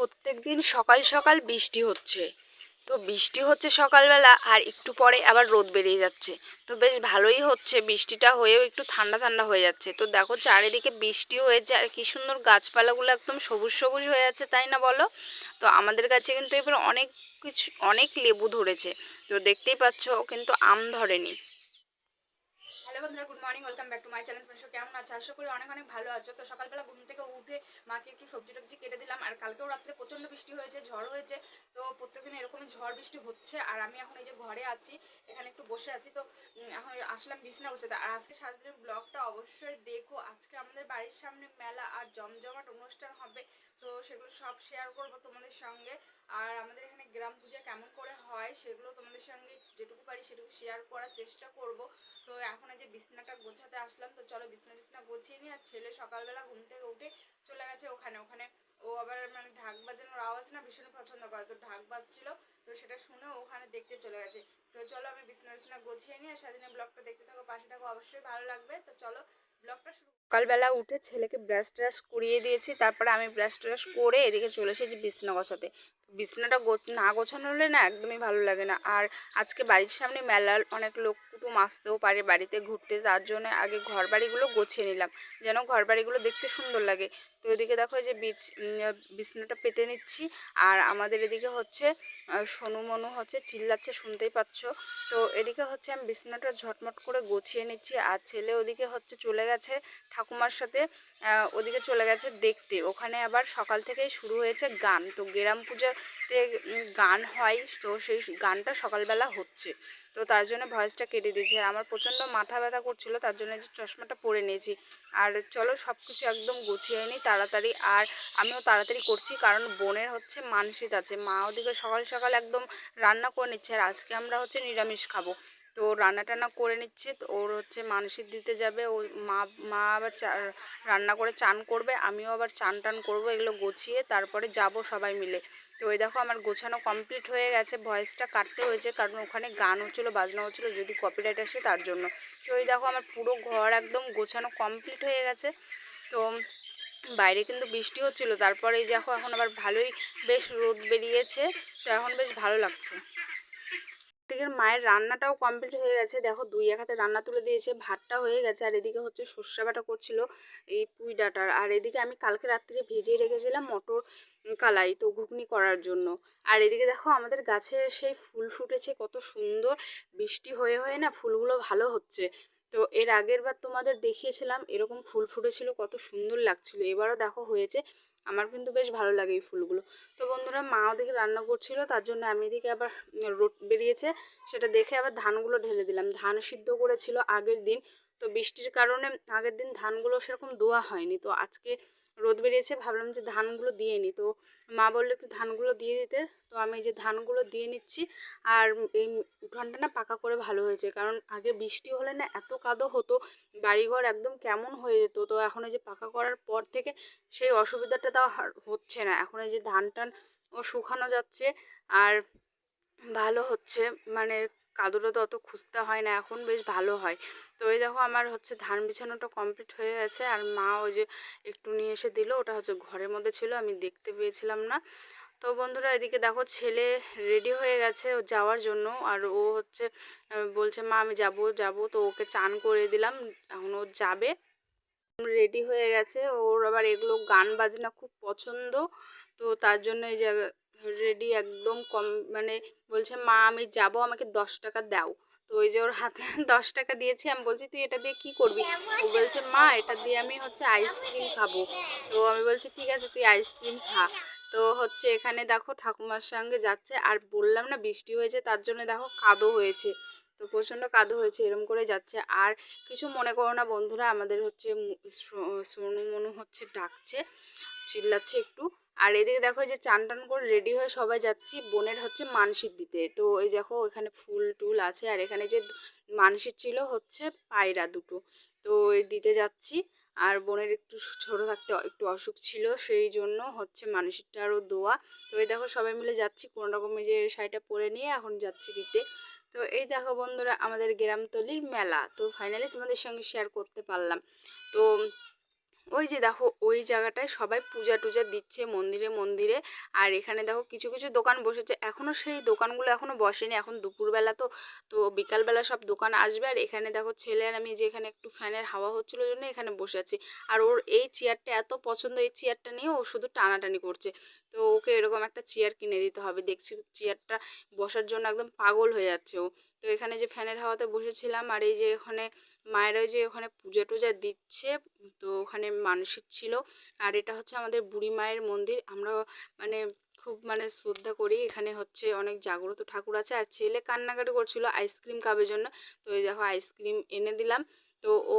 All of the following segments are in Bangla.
প্রত্যেক দিন সকাল সকাল বৃষ্টি হচ্ছে। তো বৃষ্টি হচ্ছে সকালবেলা আর একটু পরে আবার রোদ বেরিয়ে যাচ্ছে। তো বেশ ভালোই হচ্ছে, বৃষ্টিটা হয়েও একটু ঠান্ডা ঠান্ডা হয়ে যাচ্ছে। তো দেখো চারিদিকে বৃষ্টি হয়েছে আর কি সুন্দর গাছপালাগুলো একদম সবুজ সবুজ হয়ে আছে, তাই না বলো? তো আমাদের কাছে কিন্তু এবার অনেক কিছু, অনেক লেবু ধরেছে। তো দেখতেই পাচ্ছ কিন্তু আম ধরেনি। বন্ধুরা good morning welcome back to my channel friends কেমন আছো? আশা করি অনেক অনেক ভালো আছো। তো সকালবেলা ঘুম থেকে উঠে মাকে একটু সবজি টবজি কেটে দিলাম, আর কালকেও রাত্রে প্রচণ্ড বৃষ্টি হয়েছে, ঝড় হয়েছে। তো প্রত্যেকদিন এরকমই ঝড় বৃষ্টি হচ্ছে, আর আমি এখন এই যে ঘরে আছি, এখানে একটু বসে আছি। তো এখন আসলাম বিছনা বসে আর আজকে সারাদিনের ব্লগটা অবশ্যই দেখো। আজকে আমাদের বাড়ির সামনে মেলা আর জমজমাট অনুষ্ঠান হবে। তো সেগুলো সব শেয়ার করব তোমাদের সঙ্গে। আর আমাদের এখানে গ্রাম পূজা কেমন করে হয় সেগুলো তোমাদের সঙ্গে যেটুকু পারি সেটুকু শেয়ার করার চেষ্টা করব। তো এখন যে বিছনাটা গোছাতে আসলাম, তো চলো বিছনা বিছনা গুছিয়ে নিই আর ছেলে সকালবেলা ঘুম থেকে উঠে চলে গেছে ওখানে। ওখানে ও আবার মানে ঢাক বাজানোর আওয়াজ না ভীষণ পছন্দ করে, তো ঢাক বাজছিল, তো সেটা শুনে ওখানে দেখতে চলে গেছে। তো চলো আমি বিছনা বিছনা গুছিয়ে নিই আর সারাদিনের ব্লগটা দেখতে থাকো, পাশে থাকো, অবশ্যই ভালো লাগবে। তো চলো সকালবেলা উঠে ছেলেকে ব্রাশ ট্রাশ করিয়ে দিয়েছি, তারপরে আমি ব্রাশ ট্রাশ করে এদিকে চলে এসেছি বিছনা গোছাতে বিছনাটা না গোছানো হলে না একদমই ভালো লাগে না। আর আজকে বাড়ির সামনে মেলার অনেক লোক কুটুম আসতেও পারে বাড়িতে ঘুরতে। তার জন্য আগে ঘর বাড়িগুলো গোছিয়ে নিলাম, যেন ঘর বাড়িগুলো দেখতে সুন্দর লাগে। তো এদিকে দেখো যে বিছ বিছনাটা পেতে নিচ্ছি। আর আমাদের এদিকে হচ্ছে সোনু মনু হচ্ছে চিল্লাচ্ছে, শুনতেই পাচ্ছ? তো এদিকে হচ্ছে আমি বিছনাটা ঝটমট করে গুছিয়ে নিচ্ছি। আর ছেলে ওদিকে হচ্ছে চলে গেছে ঠাকুমার সাথে ওদিকে চলে গেছে দেখতে। ওখানে আবার সকাল থেকেই শুরু হয়েছে গান। তো গ্রাম পূজাতে গান হয়। তো সেই গানটা সকালবেলা হচ্ছে। তো তার জন্য ভয়েসটা কেটে দিয়েছি। আর আমার প্রচণ্ড মাথা ব্যথা করছিল, তার জন্য যে চশমাটা পরে নিয়েছি। আর চলো সব কিছু একদম গুছিয়ে নিই তাড়াতাড়ি। আর আমিও তাড়াতাড়ি করছি, কারণ বোনের হচ্ছে মানসিক আছে। মা ওদিকে সকাল সকাল একদম রান্না করে নিচ্ছে। আর আজকে আমরা হচ্ছে নিরামিষ খাব। তো রান্না টান্না করে নিচ্ছে। তো ওর হচ্ছে মানসিক দিতে যাবে। ও মা মা আবার রান্না করে চান করবে। আমিও আবার চান টান করব, এগুলো গুছিয়ে তারপরে যাব সবাই মিলে। তো ওই দেখো আমার গোছানো কমপ্লিট হয়ে গেছে। ভয়েসটা কাটতে হয়েছে কারণ ওখানে গান হচ্ছিল, বাজনা হচ্ছিল, যদি কপিরাইট আসে তার জন্য। তো ওই দেখো আমার পুরো ঘর একদম গোছানো কমপ্লিট হয়ে গেছে। তো বাইরে কিন্তু বৃষ্টি হচ্ছিল। তারপরে এই দেখো এখন আবার ভালোই বেশ রোদ বেরিয়েছে। তো এখন বেশ ভালো লাগছে। থেকে মায়ের রান্নাটাও কমপ্লিট হয়ে গেছে। দেখো দুই এক হাতে রান্না তুলে দিয়েছে, ভাতটা হয়ে গেছে, আর এদিকে হচ্ছে সর্ষে বাটা করছিল এই পুঁই ডাটার। আর এদিকে আমি কালকে রাত্রে ভিজিয়ে রেখেছিলাম মটর কালাই তো ঘুগনি করার জন্য। আর এদিকে দেখো আমাদের গাছে সেই ফুল ফুটেছে, কত সুন্দর। বৃষ্টি হয়ে হয়ে না ফুলগুলো ভালো হচ্ছে। তো এর আগের বার তোমাদের দেখিয়েছিলাম, এরকম ফুল ফুটেছিল, কত সুন্দর লাগছিল। এবারও দেখো হয়েছে। আমার কিন্তু বেশ ভালো লাগে এই ফুলগুলো। তো বন্ধুরা, মা ওদিকে রান্না করছিল, তার জন্য আমি এদিকে আবার রোদ বেরিয়েছে, সেটা দেখে আবার ধানগুলো ঢেলে দিলাম। ধান সিদ্ধ করেছিল আগের দিন, তো বৃষ্টির কারণে আগের দিন ধানগুলো সেরকম দোয়া হয়নি। তো আজকে রোদ বেরিয়েছে, ভাবলাম যে ধানগুলো দিয়ে নিই তো মা বলল, একটু ধানগুলো দিয়ে দিতে। তো আমি যে ধানগুলো দিয়ে নিচ্ছি, আর এই উঠানটা না পাকা করে ভালো হয়েছে, কারণ আগে বৃষ্টি হলে না এত কাদো হতো, বাড়িঘর একদম কেমন হয়ে যেত। তো এখন এই যে পাকা করার পর থেকে সেই অসুবিধাটা তাও হচ্ছে না। এখন এই যে ধান টান ও শুকানো যাচ্ছে, আর ভালো হচ্ছে মানে কাদুটা তো অত খুঁজতে হয় না, এখন বেশ ভালো হয়। তো এই দেখো আমার হচ্ছে ধান বিছানোটা কমপ্লিট হয়ে গেছে, আর মা ওই যে একটু নিয়ে এসে দিল, ওটা হচ্ছে ঘরের মধ্যে ছিল, আমি দেখতে পেয়েছিলাম না। তো বন্ধুরা এদিকে দেখো ছেলে রেডি হয়ে গেছে ও যাওয়ার জন্য, আর ও হচ্ছে বলছে, মা, আমি যাব যাব। তো ওকে চান করে দিলাম, এখন ও যাবে। রেডি হয়ে গেছে, ওর আবার এগুলো গান বাজনা খুব পছন্দ, তো তার জন্য এই যে রেডি একদম কম মানে বলছে, মা, আমি যাব, আমাকে দশ টাকা দাও। তো ওই যে ওর হাতে দশ টাকা দিয়েছি, আমি বলছি, তুই এটা দিয়ে কি করবি? ও বলছে, মা, এটা দিয়ে আমি হচ্ছে আইসক্রিম খাব। তো আমি বলছি, ঠিক আছে, তুই আইসক্রিম খা। তো হচ্ছে এখানে দেখো ঠাকুমার সঙ্গে যাচ্ছে, আর বললাম না বৃষ্টি হয়েছে, তার জন্য দেখো কাদো হয়েছে। তো প্রচণ্ড কাদো হয়েছে, এরম করে যাচ্ছে। আর কিছু মনে করো না বন্ধুরা, আমাদের হচ্ছে সোনু মনু হচ্ছে ডাকছে, চিল্লাচ্ছে একটু। আর এদিকে দেখো যে চান টান করে রেডি হয়ে সবাই যাচ্ছি। বোনের হচ্ছে মানসিক দিতে। তো এই দেখো এখানে ফুল টুল আছে আর এখানে যে মানসিক ছিল হচ্ছে পায়রা দুটো। তো এই দিতে যাচ্ছি। আর বোনের একটু ছোটো থাকতে একটু অসুখ ছিল, সেই জন্য হচ্ছে মানসিকটা আরও দোয়া। তো এই দেখো সবাই মিলে যাচ্ছি কোনো রকমের যে শাড়িটা পরে নিয়ে এখন যাচ্ছি দিতে। তো এই দেখো বন্ধুরা আমাদের গ্রামতলির মেলা। তো ফাইনালি তোমাদের সঙ্গে শেয়ার করতে পারলাম। তো ওই যে দেখো, ওই জায়গাটায় সবাই পূজা টুজা দিচ্ছে মন্দিরে মন্দিরে। আর এখানে দেখো কিছু কিছু দোকান বসেছে। এখনও সেই দোকানগুলো এখনও বসেনি। এখন দুপুরবেলা তো তো বিকালবেলা সব দোকান আসবে। আর এখানে দেখো ছেলে আর আমি যে এখানে একটু ফ্যানের হাওয়া হচ্ছিল জন্য এখানে বসে আছি। আর ওর এই চেয়ারটা, এত পছন্দ এই চেয়ারটা নিয়ে ও শুধু টানাটানি করছে। তো ওকে এরকম একটা চেয়ার কিনে দিতে হবে। দেখছি চেয়ারটা বসার জন্য একদম পাগল হয়ে যাচ্ছে ও। তো এখানে যে ফ্যানের হাওয়াতে বসেছিলাম আর এই যে ওখানে মায়ের যে ওখানে পূজা টুজা দিচ্ছে, তো ওখানে মানসিক ছিল। আর এটা হচ্ছে আমাদের বুড়ি মায়ের মন্দির। আমরা মানে খুব মানে শ্রদ্ধা করি। এখানে হচ্ছে অনেক জাগ্রত ঠাকুর আছে। আর ছেলে কান্নাকাটি করছিল আইসক্রিম খাবের জন্য। তো এই দেখো আইসক্রিম এনে দিলাম। তো ও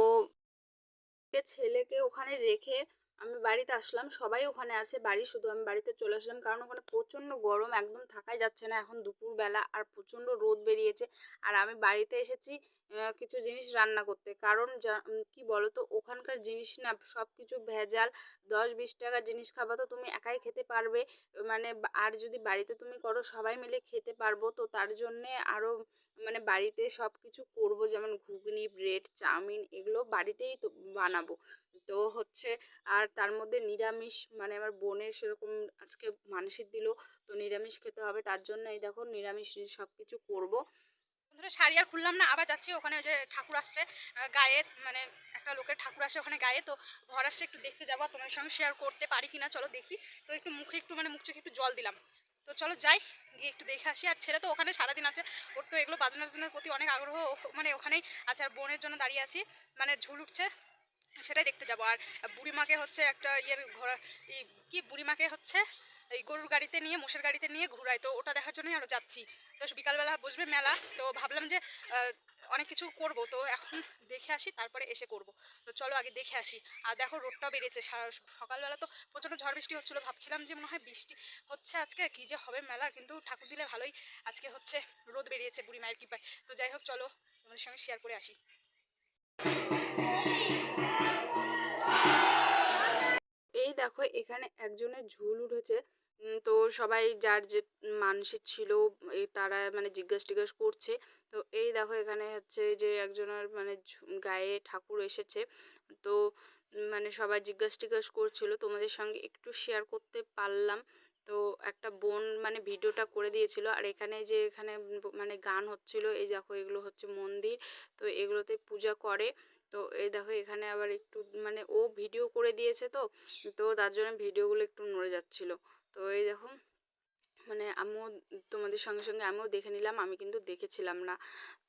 ছেলেকে ওখানে রেখে আমি বাড়িতে আসলাম। সবাই ওখানে আছে। বাড়ি শুধু আমি বাড়িতে চলে আসলাম। কারণ ওখানে প্রচণ্ড গরম, একদম থাকাই যাচ্ছে না। এখন দুপুরবেলা আর প্রচণ্ড রোদ বেরিয়েছে। আর আমি বাড়িতে এসেছি। কিছু জিনিস রান্না করতে। কারণ কি বলো তো ওখানকার জিনিস না সব কিছু ভেজাল। দশ বিশ টাকার জিনিস খাবা তো তুমি একাই খেতে পারবে। মানে আর যদি বাড়িতে তুমি করো, সবাই মিলে খেতে পারব। তো তার জন্যে আরও মানে বাড়িতে সব কিছু করব। যেমন ঘুগনি, ব্রেড, চাউমিন এগুলো বাড়িতেই তো বানাবো। তো হচ্ছে, আর তার মধ্যে নিরামিষ মানে আমার বোনের সেরকম আজকে মানসিক দিল, তো নিরামিষ খেতে হবে। তার জন্য এই দেখো, নিরামিষ সব কিছু করব। শাড়ি আর খুললাম না, আবার যাচ্ছি ওখানে যে ঠাকুর আসছে গায়ে মানে একটা লোকের ঠাকুর আসছে ওখানে গায়ে, তো ঘর আসছে, একটু দেখতে যাব তোমার সঙ্গে শেয়ার করতে পারি কিনা, চলো দেখি। তো একটু মুখে একটু মানে মুখ একটু জল দিলাম। তো চলো যাই, গিয়ে একটু দেখে আসি। আর ছেলে তো ওখানে সারাদিন আছে, ওর তো এগুলো বাজানোর টাজানোর প্রতি অনেক আগ্রহ মানে ওখানেই আছে, আর বোনের জন্য দাঁড়িয়ে আছি মানে ঝুল উঠছে, সেটাই দেখতে যাব। আর বুড়িমাকে হচ্ছে একটা ইয়ের ঘোরা কি বুড়িমাকে হচ্ছে এই গরুর গাড়িতে নিয়ে, মোষের গাড়িতে নিয়ে ঘুরাই তো ওটা দেখার জন্যই আরও যাচ্ছি। তো বিকালবেলা বসবে মেলা, তো ভাবলাম যে অনেক কিছু করব। তো এখন দেখে আসি, তারপরে এসে করব। তো চলো আগে দেখে আসি। আর দেখো, রোদটাও বেড়েছে। সকালবেলা তো প্রচণ্ড ঝড় বৃষ্টি হচ্ছিল। ভাবছিলাম যে, মনে হয় বৃষ্টি হচ্ছে আজকে, কী যে হবে মেলা, কিন্তু ঠাকুর দিলে ভালোই আজকে হচ্ছে রোদ বেরিয়েছে বুড়ি মায়ের কৃপায়। তো যাই হোক, চলো তোমাদের সঙ্গে শেয়ার করে আসি। এই দেখো, এখানে একজনের ঝুল উঠেছে। তো সবাই যার যে মানসিক ছিল তারা মানে জিজ্ঞাসা টিজ্ঞাস করছে। তো এই দেখো এখানে হচ্ছে যে একজনের মানে গায়ে ঠাকুর এসেছে। তো মানে সবাই জিজ্ঞাসা টিজ্ঞাস করছিল, তোমাদের সঙ্গে একটু শেয়ার করতে পারলাম। তো একটা বোন মানে ভিডিওটা করে দিয়েছিল। আর এখানে যে এখানে মানে গান হচ্ছিল, এই দেখো এগুলো হচ্ছে মন্দির, তো এগুলোতে পূজা করে। তো এই দেখো এখানে আবার একটু মানে ও ভিডিও করে দিয়েছে তো তো তার জন্য ভিডিওগুলো একটু নড়ে যাচ্ছিল। তো এই দেখো মানে আমিও তোমাদের সঙ্গে সঙ্গে আমিও দেখে নিলাম, আমি কিন্তু দেখেছিলাম না।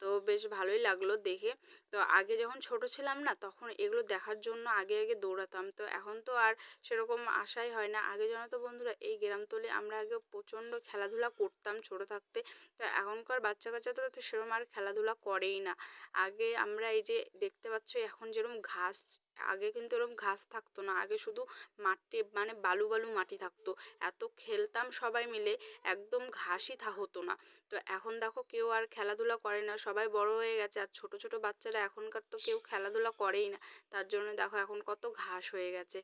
তো বেশ ভালোই লাগল দেখে। তো আগে যখন ছোট ছিলাম না, তখন এগুলো দেখার জন্য আগে আগে দৌড়াতাম। তো এখন তো আর সেরকম আশাই হয় না। আগে যেন তো বন্ধুরা, এই গ্রামতলে আমরা আগে প্রচণ্ড খেলাধুলা করতাম ছোট থাকতে। তো এখনকার বাচ্চা কাচ্চা তো সেরকম আর খেলাধুলা করেই না। আগে আমরা এই যে দেখতে পাচ্ছ, এখন যেরকম ঘাস, আগে কিন্তু এরকম ঘাস থাকতো না। আগে শুধু মাটি মানে বালু বালু মাটি থাকতো। এত খেলতাম সবাই মিলে, একদম ঘাসই হতো না। তো এখন দেখো কেউ আর খেলাধুলা করে না। সবাই বড় হয়ে গেছে আর ছোট ছোট বাচ্চারা এখনকার তো কেউ খেলাধুলা করেই না। তার জন্য দেখো এখন কত ঘাস হয়ে গেছে।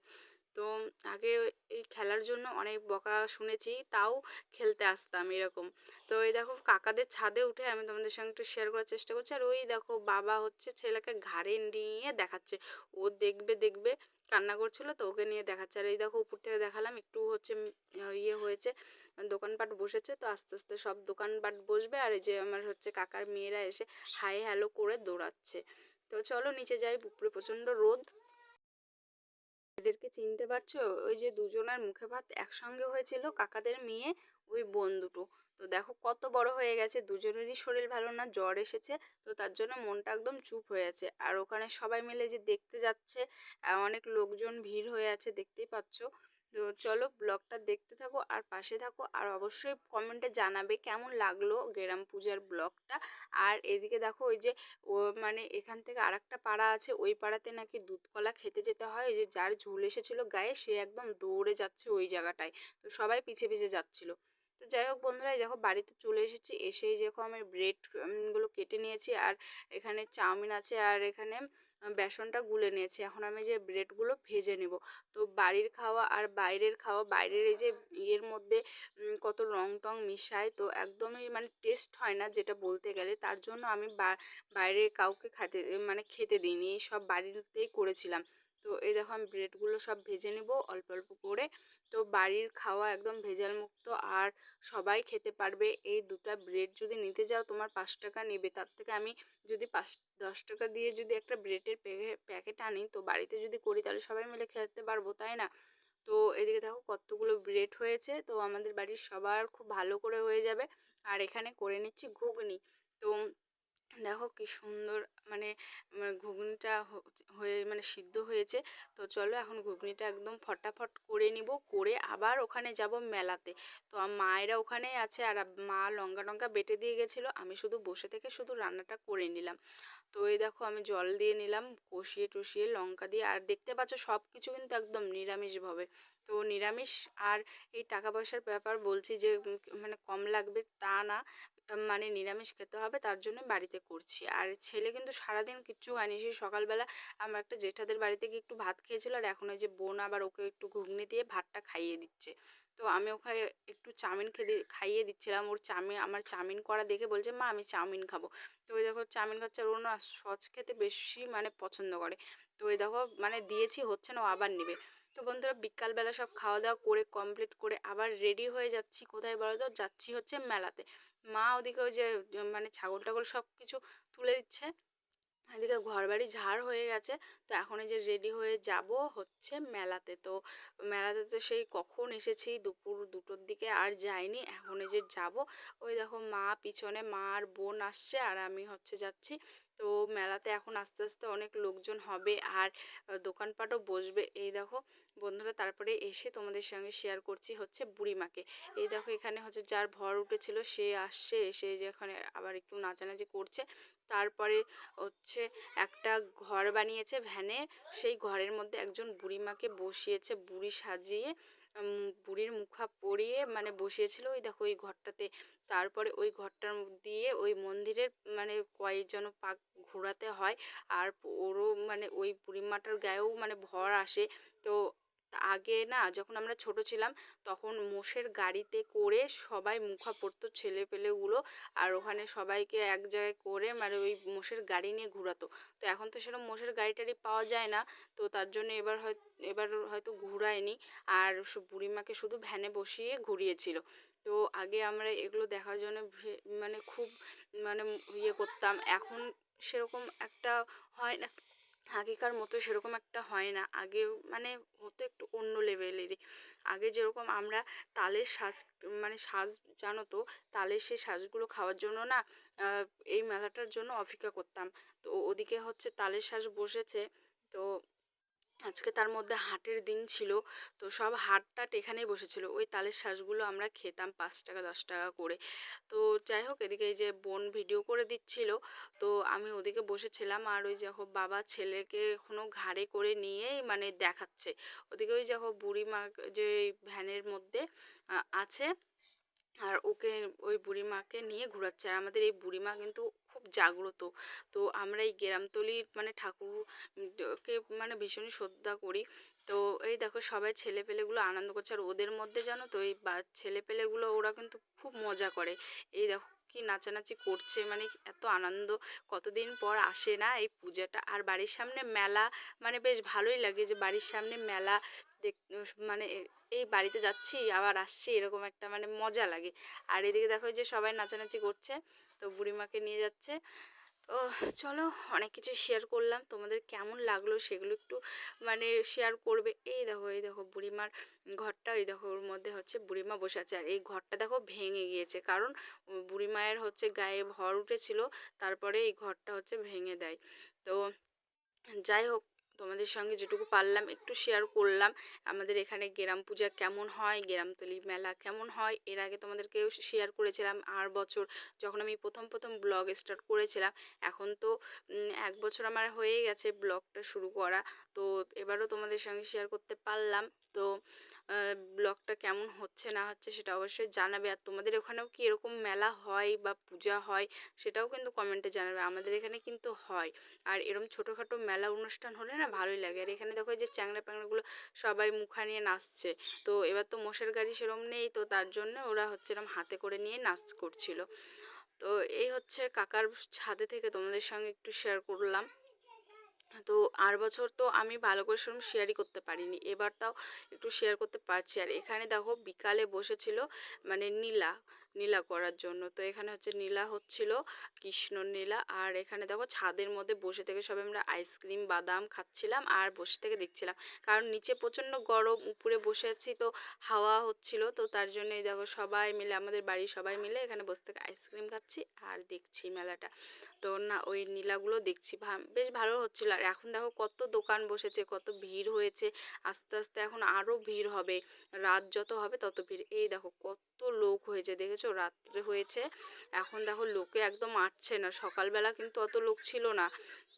তো আগে এই খেলার জন্য অনেক বকা শুনেছি, তাও খেলতে আসতাম এরকম। তো এই দেখো কাকাদের ছাদে উঠে আমি তোমাদের সঙ্গে একটু শেয়ার করার চেষ্টা করছি। আর ওই দেখো বাবা হচ্ছে ছেলেকে ঘাড়ে নিয়ে দেখাচ্ছে। ও দেখবে দেখবে কান্না করছিল তো ওকে নিয়ে দেখাচ্ছে। আর এই দেখো উপর থেকে দেখালাম একটু হচ্ছে ইয়ে হয়েছে, দোকানপাট বসেছে তো আস্তে আস্তে সব দোকানপাট বসবে। আর এই যে আমার হচ্ছে কাকার মেয়েরা এসে হাই হ্যালো করে দৌড়াচ্ছে। তো চলো নিচে যাই উপরে প্রচণ্ড রোদ। এদেরকে চিনতে পারছ? ওই যে দুজনের মুখে ভাত একসঙ্গে হয়েছিল, কাকাদের মেয়ে ওই বোন দুটো। তো দেখো কত বড় হয়ে গেছে, দুজনেরই শরীর ভালো না, জ্বর এসেছে, তো তার জন্য মনটা একদম চুপ হয়ে আছে। আর ওখানে সবাই মিলে যে দেখতে যাচ্ছে অনেক লোকজন ভিড় হয়ে আছে, দেখতেই পাচ্ছ। তো চলো ব্লগটা দেখতে থাকো আর পাশে থাকো, আর অবশ্যই কমেন্টে জানাবে কেমন লাগল গ্রাম পূজার ব্লগটা। আর এদিকে দেখো ওই যে, ও মানে এখান থেকে আর একটা পাড়া আছে, ওই পাড়াতে নাকি দুধকলা খেতে যেতে হয়। ওই যে যার ঝুল এসেছিল গায়ে, সে একদম দৌড়ে যাচ্ছে ওই জায়গাটায়। তো সবাই পিছে পিছে যাচ্ছিল। তো যাই হোক বন্ধুরা দেখো বাড়িতে চলে এসেছি। এসেই দেখো আমি ব্রেডগুলো কেটে নিয়েছি আর এখানে চাউমিন আছে আর এখানে বেসনটা গুলে নিয়েছি। এখন আমি যে ব্রেডগুলো ভেজে নেব। তো বাড়ির খাওয়া আর বাইরের খাওয়া, বাইরের এই যে ইয়ের মধ্যে কত রং টং মিশায়, তো একদমই মানে টেস্ট হয় না যেটা বলতে গেলে। তার জন্য আমি বাইরে কাউকে খাতে মানে খেতে দিইনি। সব বাড়িতেই করেছিলাম। তো এই দেখো আমি ব্রেডগুলো সব ভেজে নেব অল্প অল্প করে। তো বাড়ির খাওয়া একদম ভেজাল মুক্ত আর সবাই খেতে পারবে। এই দুটো ব্রেড যদি নিতে যাও, তোমার পাঁচ টাকা নেবে। তার থেকে আমি যদি পাঁচ, দশ টাকা দিয়ে যদি একটা ব্রেডের প্যাকেট আনি, তো বাড়িতে যদি করি, তাহলে সবাই মিলে খেতে পারব, তাই না? তো এদিকে দেখো কতগুলো ব্রেড হয়েছে। তো আমাদের বাড়ির সবার খুব ভালো করে হয়ে যাবে। আর এখানে করে নিচ্ছি ঘুগনি। তো দেখো কি সুন্দর মানে মানে ঘুগনিটা হয়ে মানে সিদ্ধ হয়েছে। তো চলো এখন ঘুগনিটা একদম ফটাফট করে নিব, করে আবার ওখানে যাব মেলাতে। তো মায়েরা ওখানেই আছে আর মা লঙ্কা টঙ্কা বেটে দিয়ে গেছিল। আমি শুধু বসে থেকে শুধু রান্নাটা করে নিলাম। তো এই দেখো আমি জল দিয়ে নিলাম, কষিয়ে টষিয়ে লঙ্কা দিয়ে। আর দেখতে পাচ্ছ সব কিছু কিন্তু একদম নিরামিষভাবে তো নিরামিষ আর এই টাকা পয়সার ব্যাপার বলছি যে মানে কম লাগবে তা না। মানে নিরামিষ খেতে হবে, তার জন্য বাড়িতে করছি। আর ছেলে কিন্তু সারাদিন কিচ্ছু খায়নি সেই সকালবেলা আমার একটা জেঠাদের বাড়িতে গিয়ে একটু ভাত খেয়েছিল আর এখন ওই যে বোন আবার ওকে একটু ঘুগনি দিয়ে ভাতটা খাইয়ে দিচ্ছে। তো আমি ওখানে একটু চাউমিন খেতে খাইয়ে দিচ্ছিলাম, ওর চাউমিন আমার চাউমিন করা দেখে বলছে, মা, আমি চাউমিন খাব। তো ওই দেখো চাউমিন খাচ্ছে, আর ও না সস খেতে বেশি মানে পছন্দ করে। তো ওই দেখো মানে দিয়েছি, হচ্ছে না, ও আবার নেবে। তো বন্ধুরা, বিকালবেলা সব খাওয়া দাওয়া করে কমপ্লিট করে আবার রেডি হয়ে যাচ্ছি। কোথায় বলো তো? যাচ্ছি হচ্ছে মেলাতে। মা ওদিকে ওই যে মানে ছাগল টাগল সব কিছু তুলে দিচ্ছে। এদিকে ঘর বাড়ি ঝাড় হয়ে গেছে। তো এখন এই যে রেডি হয়ে যাব হচ্ছে মেলাতে। তো মেলাতে তো সেই কখন এসেছি? দুপুর দুটোর দিকে আর যাইনি। এখন এই যে যাব। ওই দেখো মা পিছনে মা আর বোন আসছে। আর আমি হচ্ছে যাচ্ছি তো মেলাতে এখন আস্তে আস্তে অনেক লোকজন হবে আর দোকানপাটও বসবে। এই দেখো বন্ধুরা, তারপরে এসে তোমাদের সঙ্গে শেয়ার করছি হচ্ছে বুড়িমাকে। এই দেখো এখানে হচ্ছে যার ভর উঠেছিল, সে আসছে, এসে যে এখানে আবার একটু নাচানাচি করছে। তারপরে হচ্ছে একটা ঘর বানিয়েছে ভ্যানে। সেই ঘরের মধ্যে একজন বুড়িমাকে বসিয়েছে, বুড়ি সাজিয়ে বুড়ির মুখা পরিয়ে মানে বসিয়েছিল ওই দেখো ওই ঘরটাতে। তারপরে ওই ঘরটার দিয়ে ওই মন্দিরের মানে কয়েকজন পাক ঘোরাতে হয়। আর ওরও মানে ওই বুড়িমাটার গায়েও মানে ভর আসে। তো আগে না যখন আমরা ছোট ছিলাম তখন মোষের গাড়িতে করে সবাই মুখা পরতো ছেলে পেলেগুলো আর ওখানে সবাইকে এক জায়গায় করে মানে ওই মোষের গাড়ি নিয়ে ঘোরাতো। তো এখন তো সেরকম মোষের গাড়ি টাড়ি পাওয়া যায় না, তো তার জন্য এবার হয়, এবার হয়তো ঘুরায়নি। আর বুড়িমাকে শুধু ভ্যানে বসিয়ে ঘুরিয়েছিল। তো আগে আমরা এগুলো দেখার জন্য মানে খুব মানে ইয়ে করতাম। এখন সেরকম একটা হয় না। আগেকার মতো সেরকম একটা হয় না। আগে মানে হতো একটু অন্য লেভেলেরই। আগে যেরকম আমরা তালের সাজ মানে সাজ জানো তো, তালের সেই সাজগুলো খাওয়ার জন্য না এই মেলাটার জন্য অপেক্ষা করতাম। তো ওদিকে হচ্ছে তালের শ্বাস বসেছে। তো আজকে তার মধ্যে হাটের দিন ছিল। তো সব হাট টাট এখানেই বসেছিল। ওই তালের শ্বাসগুলো আমরা খেতাম পাঁচ টাকা, দশ টাকা করে। তো যাই হোক, এদিকে এই যে বোন ভিডিও করে দিচ্ছিল। তো আমি ওদিকে বসেছিলাম আর ওই দেখো বাবা ছেলেকে এখনও ঘাড়ে করে নিয়েই মানে দেখাচ্ছে। ওদিকে ওই দেখো বুড়িমা যে ভ্যানের মধ্যে আছে। আর ওকে ওই বুড়িমাকে নিয়ে ঘোরাচ্ছে। আর আমাদের এই বুড়িমা কিন্তু খুব জাগ্রত। তো আমরা এই গ্রামতলির মানে ঠাকুর উম, কে মানে ভীষণই শ্রদ্ধা করি। তো এই দেখো সবাই ছেলেপেলেগুলো আনন্দ করছে। আর ওদের মধ্যে জানো তো এই বা ছেলেপেলেগুলো ওরা কিন্তু খুব মজা করে। এই দেখো কি নাচানাচি করছে মানে এত আনন্দ। কতদিন পর আসে না এই পূজাটা। আর বাড়ির সামনে মেলা মানে বেশ ভালোই লাগে যে বাড়ির সামনে মেলা দেখ মানে এই বাড়িতে যাচ্ছি আবার আসছি এরকম একটা মানে মজা লাগে। আর এদিকে দেখো যে সবাই নাচানাচি করছে। তো বুড়িমাকে নিয়ে যাচ্ছে। তো চলো অনেক কিছু শেয়ার করলাম। তোমাদের কেমন লাগল সেগুলো একটু মানে শেয়ার করবে। এই দেখো এই দেখো বুড়িমার ঘরটা, এই দেখো ওর মধ্যে হচ্ছে বুড়িমা বসে আছে। আর এই ঘরটা দেখো ভেঙে গিয়েছে। কারণ বুড়িমায়ের হচ্ছে গায়ে ভর উঠেছিল, তারপরে এই ঘরটা হচ্ছে ভেঙে দেয়। তো যাই হোক তোমাদের সঙ্গে যেটুকু পারলাম, একটু শেয়ার করলাম। আমাদের এখানে গ্রাম পূজা কেমন হয় গ্রামতলি মেলা কেমন হয়, এর আগে তোমাদেরকেও শেয়ার করেছিলাম আর বছর যখন আমি প্রথম প্রথম ব্লগ স্টার্ট করেছিলাম, এখন তো এক বছর আমার হয়ে গেছে ব্লগটা শুরু করা। তো এবারও তোমাদের সঙ্গে শেয়ার করতে পারলাম। তো ব্লগটা কেমন হচ্ছে না হচ্ছে সেটা অবশ্যই জানাবে। আর তোমাদের ওখানেও কি এরকম মেলা হয় বা পূজা হয় সেটাও কিন্তু কমেন্টে জানাবে। আমাদের এখানে কিন্তু হয়। আর এরম ছোটোখাটো মেলা অনুষ্ঠান হলে না ভালোই লাগে। আর এখানে দেখো যে চ্যাংড়া প্যাংড়াগুলো সবাই মুখা নিয়ে নাচছে। তো এবার তো মোষের গাড়ি সেরম নেই। তো তার জন্য ওরা হচ্ছে এরম হাতে করে নিয়ে নাচ করছিল। তো এই হচ্ছে কাকার ছাদে থেকে তোমাদের সঙ্গে একটু শেয়ার করলাম। তো আর বছর তো আমি ভালো করে সেরকম শেয়ারই করতে পারিনি। এবার তাও একটু শেয়ার করতে পারছি। আর এখানে দেখো বিকালে বসেছিল মানে নীলা। নীলা করার জন্য। তো এখানে হচ্ছে নীলা হচ্ছিল কৃষ্ণ নীলা। আর এখানে দেখো ছাদের মধ্যে বসে থেকে সবাই আমরা আইসক্রিম, বাদাম খাচ্ছিলাম আর বসে থেকে দেখছিলাম। কারণ নিচে প্রচণ্ড গরম, উপরে বসে আছি তো হাওয়া হচ্ছিল। তো তার জন্য এই দেখো সবাই মিলে, আমাদের বাড়ির সবাই মিলে এখানে বসে থেকে আইসক্রিম খাচ্ছি আর দেখছি মেলাটা। তো না, ওই নীলাগুলো দেখছি। বেশ ভালো হচ্ছিল। আর এখন দেখো কত দোকান বসেছে, কত ভিড় হয়েছে। আস্তে আস্তে এখন আরও ভিড় হবে। রাত যত হবে তত ভিড়। এই দেখো কত লোক হয়েছে, দেখেছ? রাত্রে হয়েছে। এখন দেখো লোকে একদম আটছে না। সকালবেলা কিন্তু অত লোক ছিল না।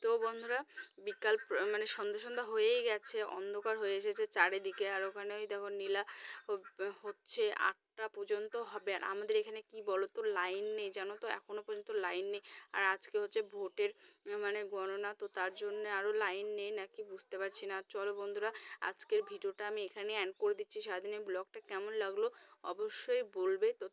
তো বন্ধুরা, বিকাল মানে সন্ধ্যা সন্ধ্যা হয়েই গেছে। অন্ধকার হয়ে এসেছে চারিদিকে। আর ওখানে ওই দেখো নীলা হচ্ছে আটটা পর্যন্ত হবে। আর আমাদের এখানে কি বলো তো লাইন নেই জানো তো? এখনও পর্যন্ত লাইন নেই। আর আজকে হচ্ছে ভোটের মানে গণনা। তো তার জন্য আরও লাইন নেই নাকি বুঝতে পারছি না। চলো বন্ধুরা, আজকের ভিডিওটা আমি এখানে অ্যান্ড করে দিচ্ছি। সারাদিনের ব্লগটা কেমন লাগল অবশ্যই বলবে। তো